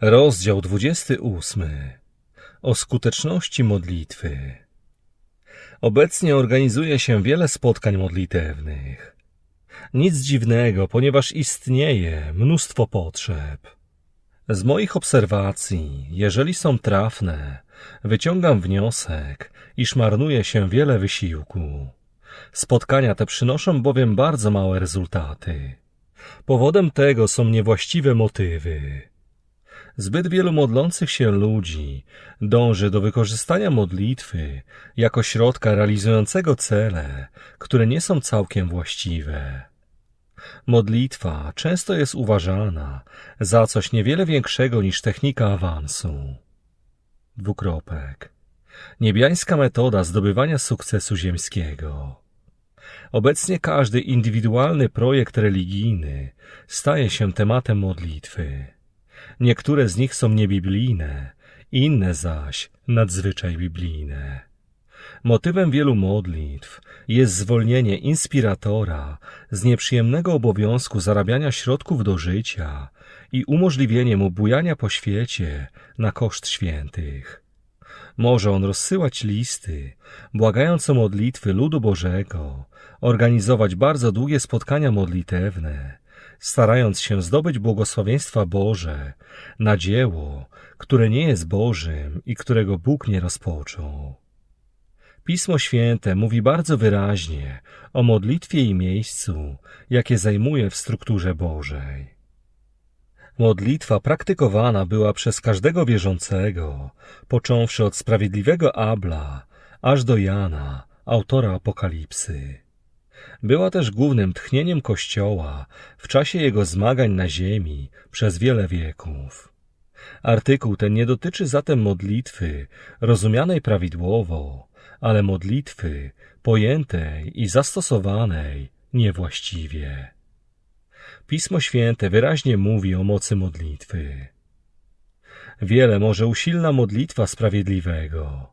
Rozdział 28. O skuteczności modlitwy. Obecnie organizuje się wiele spotkań modlitewnych. Nic dziwnego, ponieważ istnieje mnóstwo potrzeb. Z moich obserwacji, jeżeli są trafne, wyciągam wniosek, iż marnuje się wiele wysiłku. Spotkania te przynoszą bowiem bardzo małe rezultaty. Powodem tego są niewłaściwe motywy. Zbyt wielu modlących się ludzi dąży do wykorzystania modlitwy jako środka realizującego cele, które nie są całkiem właściwe. Modlitwa często jest uważana za coś niewiele większego niż technika awansu. Dwukropek. Niebiańska metoda zdobywania sukcesu ziemskiego. Obecnie każdy indywidualny projekt religijny staje się tematem modlitwy. Niektóre z nich są niebiblijne, inne zaś nadzwyczaj biblijne. Motywem wielu modlitw jest zwolnienie inspiratora z nieprzyjemnego obowiązku zarabiania środków do życia i umożliwienie mu bujania po świecie na koszt świętych. Może on rozsyłać listy, błagając o modlitwy ludu Bożego, organizować bardzo długie spotkania modlitewne, starając się zdobyć błogosławieństwa Boże na dzieło, które nie jest Bożym i którego Bóg nie rozpoczął. Pismo Święte mówi bardzo wyraźnie o modlitwie i miejscu, jakie zajmuje w strukturze Bożej. Modlitwa praktykowana była przez każdego wierzącego, począwszy od sprawiedliwego Abla, aż do Jana, autora Apokalipsy. Była też głównym tchnieniem Kościoła w czasie jego zmagań na ziemi przez wiele wieków. Artykuł ten nie dotyczy zatem modlitwy rozumianej prawidłowo, ale modlitwy pojętej i zastosowanej niewłaściwie. Pismo Święte wyraźnie mówi o mocy modlitwy. Wiele może usilna modlitwa sprawiedliwego,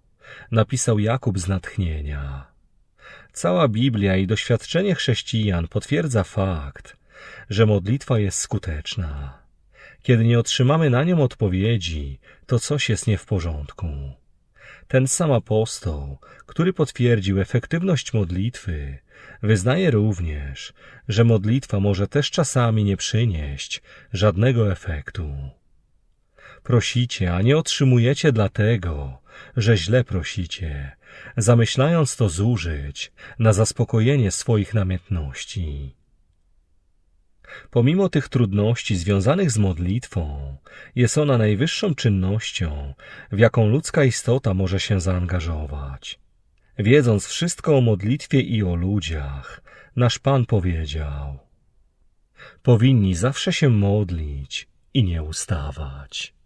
napisał Jakub z natchnienia. Cała Biblia i doświadczenie chrześcijan potwierdza fakt, że modlitwa jest skuteczna. Kiedy nie otrzymamy na nią odpowiedzi, to coś jest nie w porządku. Ten sam apostoł, który potwierdził efektywność modlitwy, wyznaje również, że modlitwa może też czasami nie przynieść żadnego efektu. Prosicie, a nie otrzymujecie dlatego, że źle prosicie, zamyślając to zużyć na zaspokojenie swoich namiętności. Pomimo tych trudności związanych z modlitwą, jest ona najwyższą czynnością, w jaką ludzka istota może się zaangażować. Wiedząc wszystko o modlitwie i o ludziach, nasz Pan powiedział: Powinni zawsze się modlić i nie ustawać.